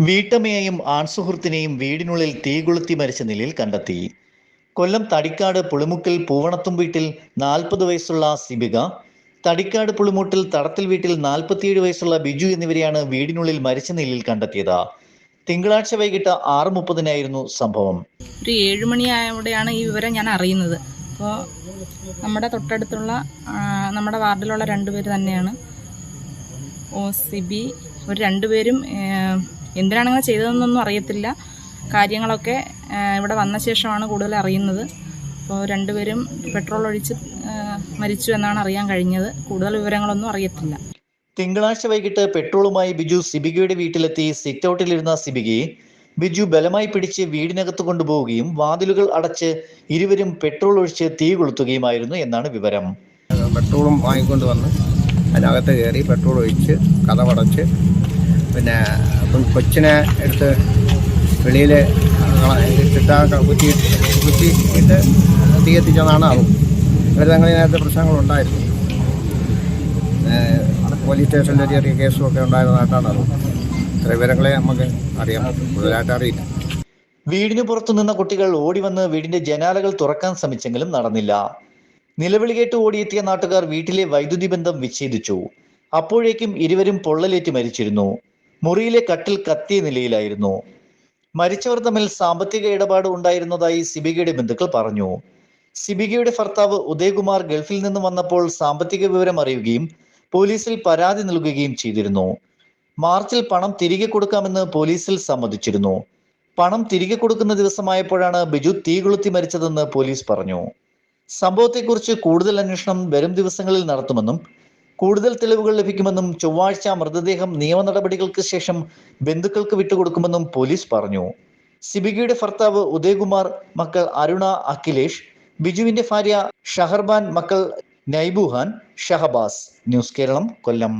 വീട്ടമ്മയെയും ആൺസുഹൃത്തിനെയും വീടിനുള്ളിൽ തീ കൊളുത്തി മരിച്ച നിലയിൽ കണ്ടെത്തി. കൊല്ലം തടിക്കാട് പുളിമുക്കിൽ പൂവണത്തും വീട്ടിൽ നാൽപ്പത് വയസ്സുള്ള സിബിക തടിക്കാട് പുളിമുട്ടിൽ തടത്തിൽ വീട്ടിൽ നാൽപ്പത്തിയേഴ് വയസ്സുള്ള ബിജു എന്നിവരെയാണ് വീടിനുള്ളിൽ മരിച്ച നിലയിൽ കണ്ടെത്തിയത്. തിങ്കളാഴ്ച വൈകിട്ട് ആറ് മുപ്പതിനായിരുന്നു സംഭവം. ഒരു ഏഴുമണിയായോടെയാണ് ഈ വിവരം ഞാൻ അറിയുന്നത്. അപ്പോൾ നമ്മുടെ തൊട്ടടുത്തുള്ള നമ്മുടെ വാർഡിലുള്ള രണ്ടുപേര് തന്നെയാണ്. ഒ സി ബി ഒരു രണ്ടുപേരും എന്തിനാണ് അങ്ങനെ ചെയ്തതെന്നൊന്നും അറിയത്തില്ല. കാര്യങ്ങളൊക്കെ ഇവിടെ വന്ന ശേഷമാണ് കൂടുതൽ അറിയുന്നത്. അപ്പോൾ രണ്ടുപേരും പെട്രോൾ ഒഴിച്ച് മരിച്ചു എന്നാണ് അറിയാൻ കഴിഞ്ഞത്. കൂടുതൽ വിവരങ്ങളൊന്നും അറിയത്തില്ല. തിങ്കളാഴ്ച വൈകിട്ട് പെട്രോളുമായി ബിജു സിബികയുടെ വീട്ടിലെത്തി സിറ്റ് ഔട്ടിലിരുന്ന സിബികയെ ബിജു ബലമായി പിടിച്ച് വീടിനകത്ത് കൊണ്ടുപോവുകയും വാതിലുകൾ അടച്ച് ഇരുവരും പെട്രോൾ ഒഴിച്ച് തീ കൊളുത്തുകയുമായിരുന്നു എന്നാണ് വിവരം. പെട്രോളും വാങ്ങിക്കൊണ്ട് വന്ന് അതിനകത്ത് കയറി പെട്രോൾ ഒഴിച്ച് കഥപടച്ച് പിന്നെ കൊച്ചിനെ എടുത്ത് വെളിയിൽ ഇട്ടാ കുറ്റി കുറ്റിയിട്ട് തീ എത്തിച്ചതാണ് ആവും ഇവർ തങ്ങളിൽ നേരത്തെ പ്രശ്നങ്ങളുണ്ടായിരുന്നു. പോലീസ് സ്റ്റേഷനിൽ ചെറിയ കേസുമൊക്കെ ഉണ്ടായിരുന്നതായിട്ടാണ് അറിവ് വിവരങ്ങളെ നമുക്ക് അറിയാം. കൂടുതലായിട്ട് അറിയില്ല. വീടിന് പുറത്തു നിന്ന കുട്ടികൾ ഓടി വന്ന് വീടിന്റെ ജനാലകൾ തുറക്കാൻ ശ്രമിച്ചെങ്കിലും നടന്നില്ല. നിലവിളി കേട്ട് ഓടിയെത്തിയ നാട്ടുകാർ വീട്ടിലെ വൈദ്യുതി ബന്ധം വിച്ഛേദിച്ചു. അപ്പോഴേക്കും ഇരുവരും പൊള്ളലേറ്റ് മരിച്ചിരുന്നു. മുറിയിലെ കട്ടിൽ കത്തിയ നിലയിലായിരുന്നു. മരിച്ചവർ തമ്മിൽ സാമ്പത്തിക ഇടപാട് ഉണ്ടായിരുന്നതായി സിബികയുടെ ബന്ധുക്കൾ പറഞ്ഞു. സിബികയുടെ ഭർത്താവ് ഉദയകുമാർ ഗൾഫിൽ നിന്നും വന്നപ്പോൾ സാമ്പത്തിക വിവരം അറിയുകയും പോലീസിൽ പരാതി നൽകുകയും ചെയ്തിരുന്നു. മാർച്ചിൽ പണം തിരികെ കൊടുക്കാമെന്ന് പോലീസിൽ സമ്മതിച്ചിരുന്നു. പണം തിരികെ കൊടുക്കുന്ന ദിവസമായപ്പോഴാണ് ബിജു തീ കൊളുത്തി മരിച്ചതെന്ന് പോലീസ് പറഞ്ഞു. സംഭവത്തെക്കുറിച്ച് കൂടുതൽ അന്വേഷണം വരും ദിവസങ്ങളിൽ നടത്തുമെന്നും കൂടുതൽ തെളിവുകൾ ലഭിക്കുമെന്നും ചൊവ്വാഴ്ച മൃതദേഹം നിയമ നടപടികൾക്ക് ശേഷം ബന്ധുക്കൾക്ക് വിട്ടുകൊടുക്കുമെന്നും പോലീസ് പറഞ്ഞു. സിബികയുടെ ഭർത്താവ് ഉദയകുമാർ മക്കൾ അരുണ അഖിലേഷ് ബിജുവിന്റെ ഭാര്യ ഷഹർബാൻ മക്കൾ നൈബുഹാൻ ഷഹബാസ്. ന്യൂസ് കേരളം കൊല്ലം.